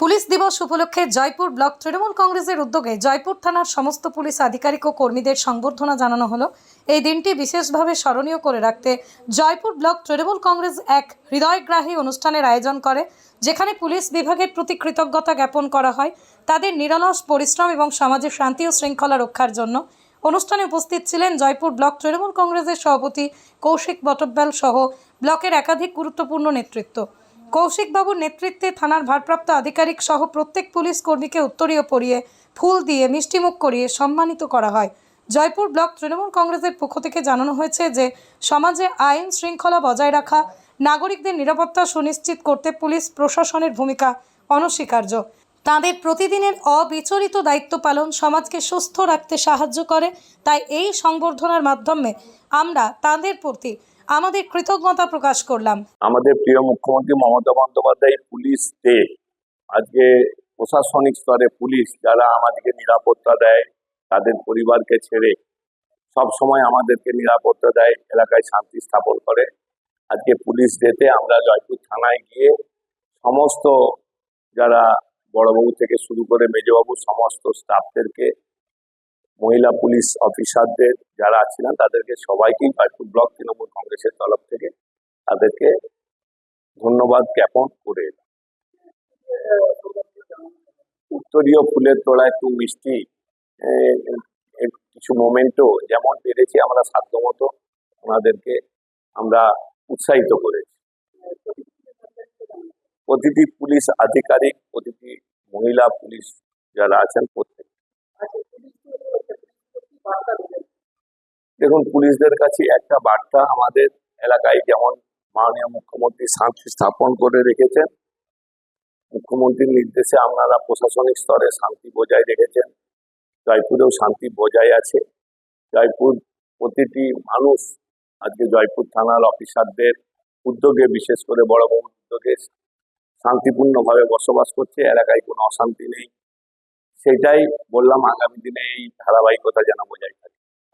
Police দিবস উপলক্ষে Jaipur block Trinamool কংগ্রেসের উদ্যোগে জয়পুর থানার সমস্ত পুলিশ আধিকারিক ও কর্মীদের সংবর্ধনা জানানো হলো। এই দিনটি বিশেষভাবে স্মরণীয় করে রাখতে জয়পুর ব্লক তৃণমূল কংগ্রেস এক হৃদয়গ্রাহী অনুষ্ঠানের আয়োজন করে, যেখানে পুলিশ বিভাগের প্রতি কৃতজ্ঞতা জ্ঞাপন করা হয়, তাদের নিরলস পরিশ্রম এবং সমাজের শান্তি ও শৃঙ্খলা রক্ষার জন্য। অনুষ্ঠানে উপস্থিত ছিলেন জয়পুর ব্লক তৃণমূল কংগ্রেসের সভাপতি কৌশিক বটব্যাল সহ ব্লকের একাধিক গুরুত্বপূর্ণ নেতৃত্ব। কৌশিকবাবুর নেতৃত্বে থানার ভারপ্রাপ্ত আধিকারিক সহ প্রত্যেক পুলিশ কর্মীকে উত্তরীয় পরিয়ে ফুল দিয়ে মিষ্টিমুখ করিয়ে সম্মানিত করা হয়। জয়পুর ব্লক তৃণমূল কংগ্রেসের পক্ষ থেকে জানানো হয়েছে যে, সমাজে আইন শৃঙ্খলা বজায় রাখা, নাগরিকদের নিরাপত্তা সুনিশ্চিত করতে পুলিশ প্রশাসনের ভূমিকা অনস্বীকার্য। তাদের প্রতিদিনের অবিচরিত দায়িত্ব পালন সমাজকে সুস্থ রাখতে সাহায্য করে। তাই এই সংবর্ধনার মাধ্যমে আমরা তাদের প্রতি আমাদের কৃতজ্ঞতা প্রকাশ করলাম। আমাদের প্রিয় মুখ্যমন্ত্রী মমতা বন্দ্যোপাধ্যায় পুলিশ ডে আজকে প্রশাসনিক স্তরে পুলিশ যারা আমাদেরকে নিরাপত্তা দেয়, তাদের পরিবারকে ছেড়ে সব সময় আমাদেরকে নিরাপত্তা দেয়, এলাকায় শান্তি স্থাপন করে। আজকে পুলিশ ডেতে আমরা জয়পুর থানায় গিয়ে সমস্ত যারা বড়বাবু থেকে শুরু করে মেজবাবু, সমস্ত স্টাফদেরকে, মহিলা পুলিশ অফিসারদের যারা ছিলেন তাদেরকে সবাইকেই জয়পুর ব্লক তৃণমূল কংগ্রেসের তরফ থেকে তাদেরকে ধন্যবাদ জ্ঞাপন করে। উত্তরীয় ফুলের তোড়া একটু মিষ্টি কিছু মোমেন্টও যেমন পেরেছি আমরা সাধ্যমতো ওনাদেরকে আমরা উৎসাহিত করেছি প্রতিটি পুলিশ আধিকারিক, প্রতিটি মহিলা পুলিশ যারা আছেন প্রত্যেক দেখুন, পুলিশদের কাছে একটা বার্তা আমাদের এলাকায়, যেমন মাননীয় মুখ্যমন্ত্রী শান্তি স্থাপন করে রেখেছেন। মুখ্যমন্ত্রীর নির্দেশে আপনারা প্রশাসনিক স্তরে শান্তি বজায় রেখেছেন। জয়পুরেও শান্তি বজায় আছে। জয়পুর প্রতিটি মানুষ আজকে জয়পুর থানার অফিসারদের উদ্যোগে, বিশেষ করে বড় বড় উদ্যোগে শান্তিপূর্ণভাবে বসবাস করছে। এলাকায় কোনো অশান্তি নেই। সেটাই বললাম, আগামী দিনে এই ধারাবাহিকতা যেন থাকে।